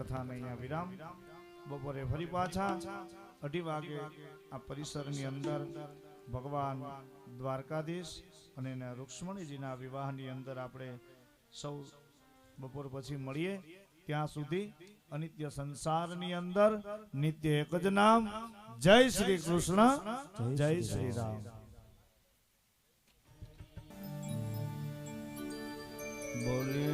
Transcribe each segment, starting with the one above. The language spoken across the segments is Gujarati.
કથાને અહીંયા વિરામ. બપોરે ફરી પાછા અઢી વાગે આ પરિસરની અંદર ભગવાન દ્વારકાધીશ અને એના રૂક્ષ્મણીજીના વિવાહની અંદર આપણે સૌ બપોર પછી મળીએ. ત્યાં સુધી અનિત્ય સંસારની અંદર નિત્ય એક જ નામ. જય શ્રી કૃષ્ણ. જય શ્રી રામ. બોલી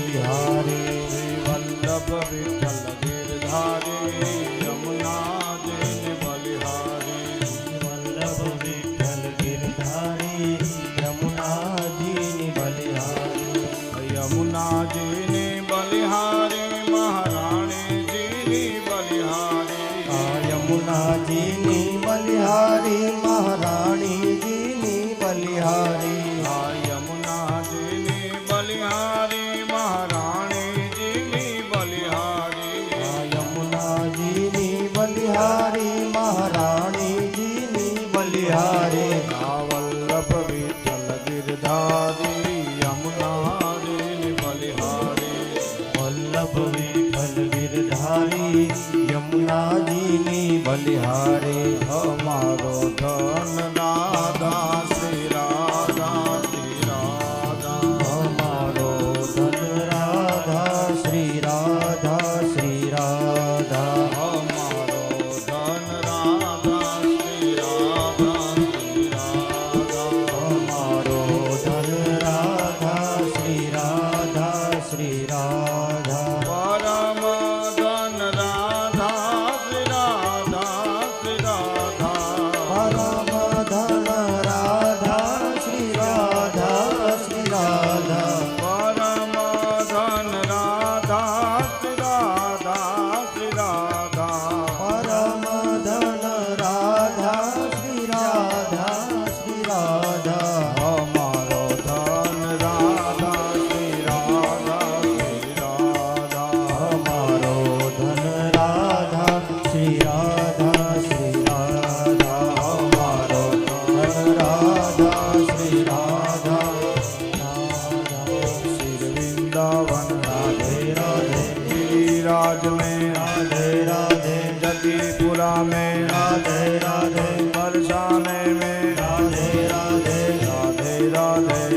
બલિહારી વલ્લભ વિઠ્ઠલ ধন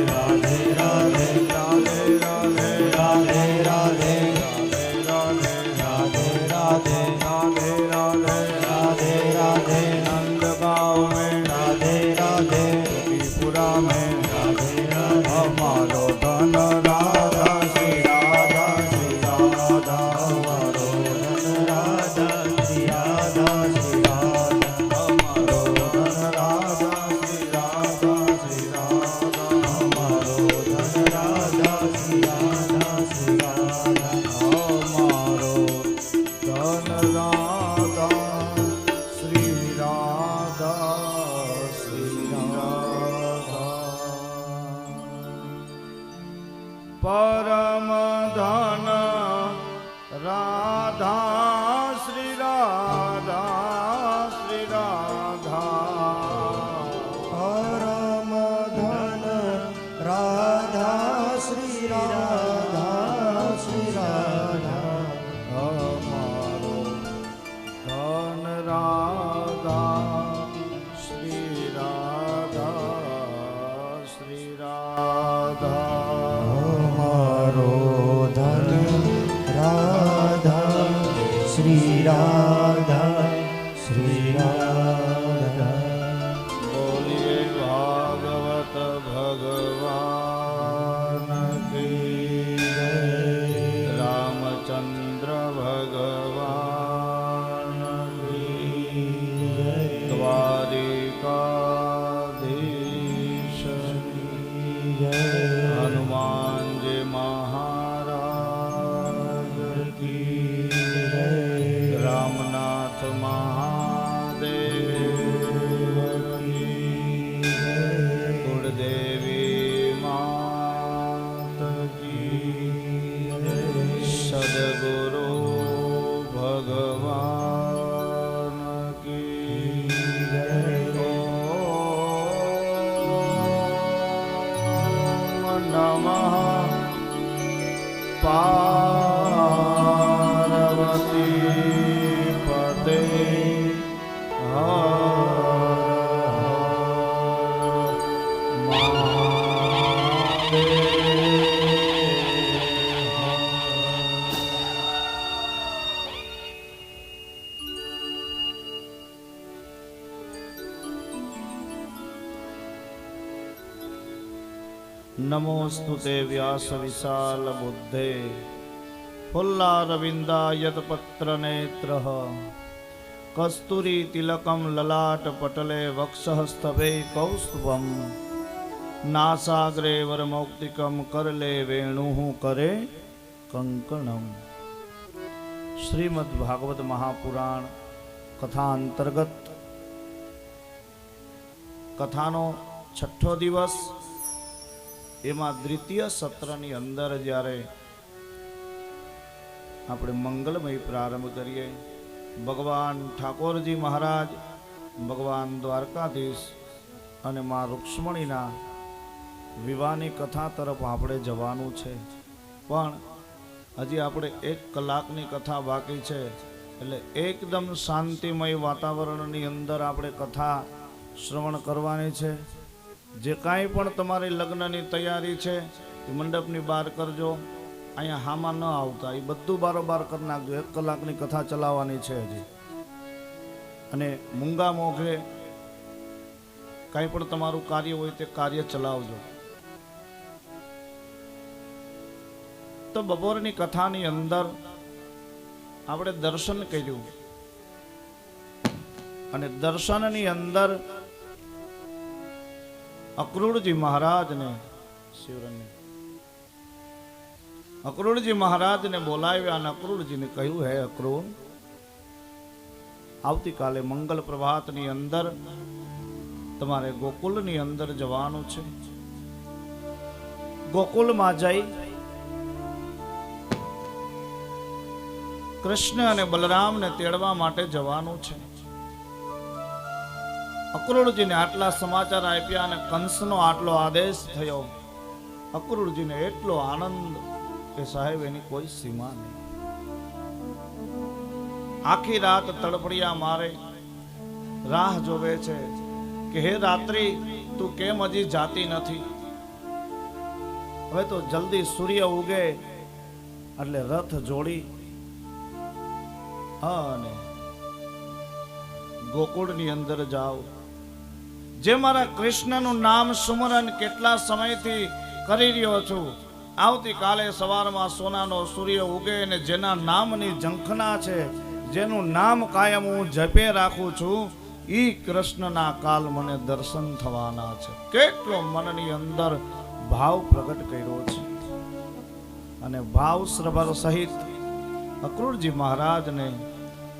राधे राधे રાધા શ્રી રાધા. नमोस्तु ते व्यासविशालबुद्धे फुल्लारविन्दायतपत्रनेत्रः कस्तूरीतिलकं ललाटपटले वक्षःस्तभे कौस्तुभ नासाग्रे वरमौक्तिकं करले वेणु करे कङ्कणम् श्रीमद्भागवत महापुराण कथा अंतर्गत कथानो छठो दिवस। એમાં દ્વિતીય સત્રની અંદર જ્યારે આપણે મંગલમય પ્રારંભ કરીએ, ભગવાન ઠાકોરજી મહારાજ, ભગવાન દ્વારકાધીશ અને મા રૂક્ષ્મણીના વિવાહની કથા તરફ આપણે જવાનું છે. પણ હજી આપણે એક કલાકની કથા બાકી છે, એટલે એકદમ શાંતિમય વાતાવરણની અંદર આપણે કથા શ્રવણ કરવાની છે. જે કાંઈ પણ તમારી લગ્નની તૈયારી છે, એ મંડપની બહાર કરજો. અહીંયા હામાં ન આવતા. એ બધું બારોબાર કરી નાખજો. એક કલાકની કથા ચલાવવાની છે હજી. અને મૂંગા મોઘે કાંઈ પણ તમારું કાર્ય હોય તે કાર્ય ચલાવજો. તો બપોરની કથાની અંદર આપણે દર્શન કર્યું. અને દર્શનની અંદર અક્રૂરજી મહારાજને શિવરણની અક્રૂરજી મહારાજને બોલાવ્યા અને અક્રૂરજીને કહ્યું, હે અક્રૂર, આવતીકાલે મંગલ પ્રભાતની અંદર તમારે ગોકુલની અંદર જવાનું છે. ગોકુલમાં જઈ કૃષ્ણ અને બલરામને તેડવા માટે જવાનું છે. અક્રૂરજીને આટલા સમાચાર આપ્યા અને કંસનો આટલો આદેશ થયો. અક્રૂરજીને એટલો આનંદ કે સાહેબ, એની કોઈ સીમા નહીં. આખી રાત તડપડિયા મારે રાહ જોવે છે કે, હે રાત્રિ, તું કેમ હજી જાતી નથી? હવે તો જલ્દી સૂર્ય ઉગે એટલે રથ જોડી અને ગોકુળની અંદર જાઓ. જે મારા કૃષ્ણનું નામ સુમરન કેટલા સમયથી કરી રહ્યો છું, આવતીકાલે સવારમાં સોનાનો સૂર્ય ઉગે અને જેના નામની ઝંખના છે, જેનું નામ કાયમ હું જપે રાખું છું એ કૃષ્ણના કાલ મને દર્શન થવાના છે. કેટલો મનની અંદર ભાવ પ્રગટ કર્યો છે. અને ભાવ શ્રભર સહિત અક્રૂરજી મહારાજને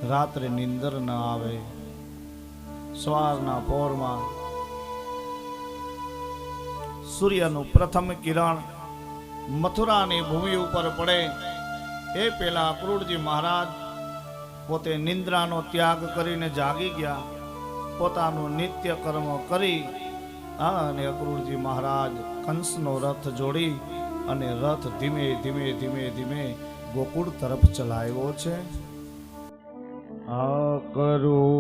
રાત્રે નિંદર ન આવે. સવારના પોરમાં સૂર્યનું પ્રથમ કિરણ મથુરાની ભૂમિ ઉપર પડે. એ પેલા ક્રૂરજી મહારાજ પોતે નિંદ્રાનો ત્યાગ કરીને જાગી ગયા. પોતાનું નિત્ય કર્મ કરી અને અક્રૂરજી મહારાજ કંસનો રથ જોડી અને રથ ધીમે ધીમે ધીમે ધીમે ગોકુળ તરફ ચલાવ્યો છે. આ કરું